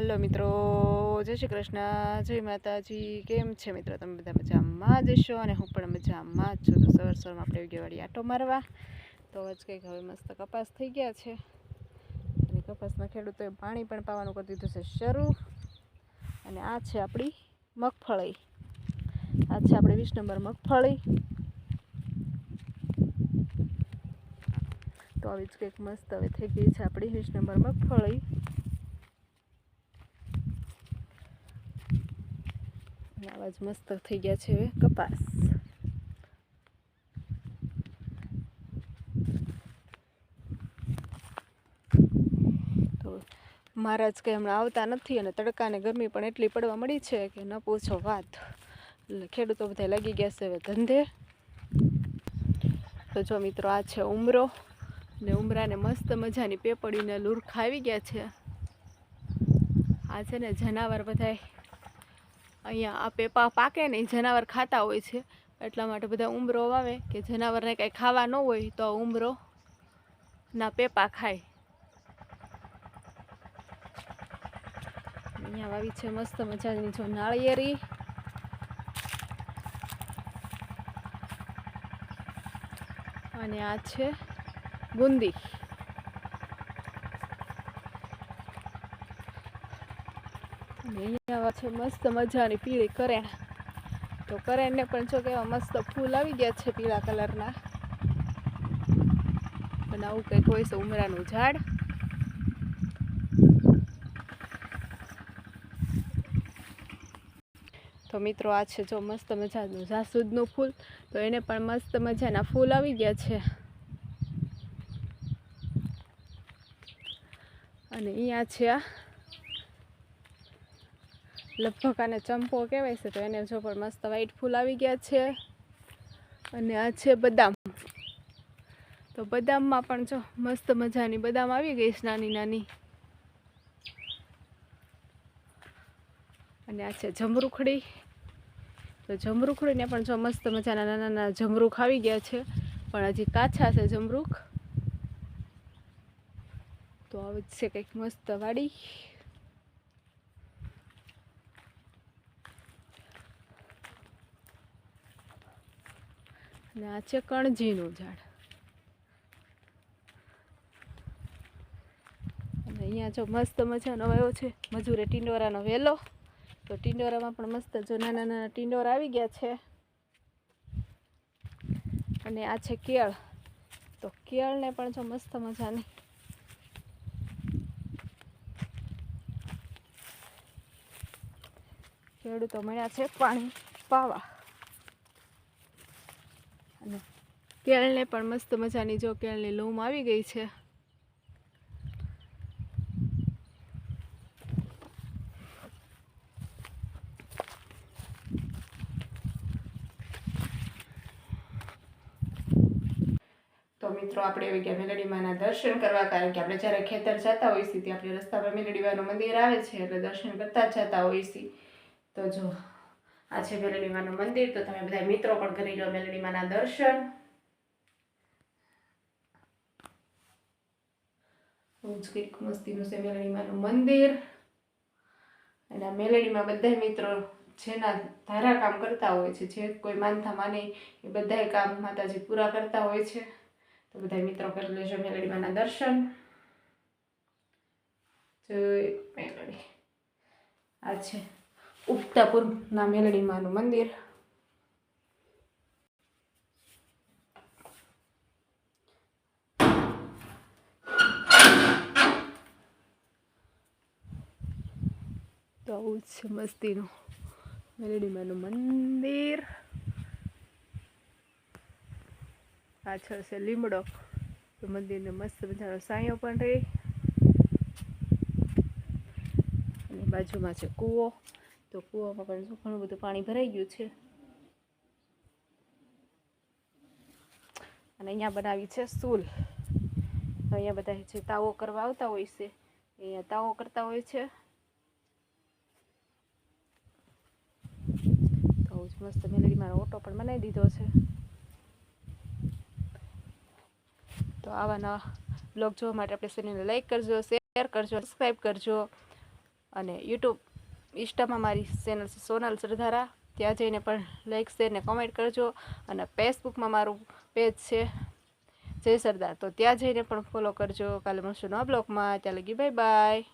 Hello મિત્રો, જય શ્રી કૃષ્ણ, જય માતાજી, કેમ છે મિત્રો તમે બધા મજામાં જશો અને હું પણ મજામાં જ છું. તો સવાર સવારમાં આપણે વિગેવાડી આટો મારવા. તો જ કંઈક હવે મસ્ત કપાસ થઈ ગયા છે. અને કપાસના ખેડૂતોએ પાણી પણ પાવાનું કરી દીધું છે શરૂ. અને આ છે આપણી મગફળી. આ છે આપણે વીસ નંબર મગફળી. તો આવી જ કંઈક મસ્ત હવે થઈ ગઈ છે આપણી વીસ નંબર મગફળી. આવા જ મસ્ત થઈ ગયા છે હવે કપાસ. તો મહારાજ કંઈ હમણાં આવતા નથી અને તડકાને ગરમી પણ એટલી પડવા મળી છે કે ન પૂછો વાત. એટલે ખેડૂતો બધા લાગી ગયા છે હવે ધંધે. તો જો મિત્રો, આ છે ઉમરો ને ઉમરાને મસ્ત મજાની પેપડીને લુરખ આવી ગયા છે. આ છે ને જનાવર બધાય. અહીંયા આ પેપા પાકે ને ઈ જનાવર ખાતા હોય છે. એટલા માટે બધા ઉંબરો વાવે કે જનાવરને કાંઈ ખાવા ન હોય તો આ ઉમરો ના પેપા ખાય. અહીંયા વાવી છે મસ્ત મજાની જો નાળિયેરી. અને આ છે બુંદી. અહીંયા છે મસ્ત મજાની પીળી કરેણ. તો કરેણને પણ જો કેવા મસ્ત ફૂલ આવી ગયા છે પીળા કલરના. અને આવું કંઈક હોય છે ઉમરાનું ઝાડ. તો મિત્રો આ છે જો મસ્ત મજાનું જાસૂદનું ફૂલ. તો એને પણ મસ્ત મજાના ફૂલ આવી ગયા છે. અને અહીંયા છે આ લગભગ આને ચંપો કહેવાય છે, તો એને જો પણ મસ્ત વ્હાઈટ ફૂલ આવી ગયા છે. અને આ છે બદામ. તો બદામમાં પણ જો મસ્ત મજાની બદામ આવી ગઈ છે, નાની નાની. અને આ છે જમરૂખડી. તો જમરૂખડીને પણ જો મસ્ત મજાના નાના નાના જમરૂખ આવી ગયા છે, પણ હજી કાછા છે જમરૂખ. તો આવે છે કંઈક મસ્ત વાડી. અને આ છે કણજીનું ઝાડ. અને અહીંયા જો મસ્ત મજાનો આવ્યો છે મજૂરે ટીંડોરાનો વેલો. તો ટીંડોરામાં પણ મસ્ત જો નાના નાના ટીંડોરા આવી ગયા છે. અને આ છે કેળ. તો કેળને પણ જો મસ્ત મજાની ખેડૂતો મળ્યા છે પાણી, પાવા. અને કેળને પણ મસ્ત મજાની જો કેળની લૂમ આવી ગઈ છે. તો મિત્રો, આપણે આવી ગયા મેલડીમાના દર્શન કરવા, કારણ કે આપણે જ્યારે ખેતર જતા હોઈએ છીએ ત્યાં આપણે રસ્તા પર મેલડીમાનું મંદિર આવે છે, એટલે દર્શન કરતા જતા હોઈએ છીએ. તો જો આ છે મેલડીમાનું મંદિર, તો તમે બધા મિત્રો પણ કરી લો મેલડીમાના દર્શન. બહુ જ કંઈક મસ્તીનું છે મેલડીમાનું મંદિર. અને આ મેલડીમાં બધા મિત્રો જેના ધારા કામ કરતા હોય છે, જે કોઈ માનતા માને, એ બધાય કામ માતાજી પૂરા કરતા હોય છે. તો બધા મિત્રો કરી લેજો મેલડીમાના દર્શન. મેલડી આ છે ઉક્તાપુરના મેલડીમાનું મંદિર. તો આવું છે મસ્તીનું મેલડીમાનું મંદિર. પાછળ છે લીમડો. તો મંદિરને મસ્ત મજાનો સાયો પણ રહે. અને બાજુમાં છે કૂવો. તો કૂવામાં પણ શું ઘણું બધું પાણી ભરાઈ ગયું છે. અને અહીંયા બનાવી છે સૂલ અહીંયા બધા જે તાવો કરવા આવતા હોય છે અહીંયા તાવો કરતા હોય છે. તો જ મસ્ત મેલડીમાં ઓટો પણ બનાવી દીધો છે. તો આવા નવા બ્લોગ જોવા માટે આપણે ચેનલને લાઈક કરજો, શેર કરજો, સબસ્ક્રાઈબ કરજો અને યુટ્યુબ ઇન્સ્ટામાં મારી ચેનલ છે સોનલ સરધારા. ત્યાં જઈને પણ લાઈક શેર ને કોમેન્ટ કરજો. અને ફેસબુકમાં મારું પેજ છે જય સરદાર. તો ત્યાં જઈને પણ ફોલો કરજો. કાલે મળશું નવા બ્લોગમાં. ત્યાં લગી બાય બાય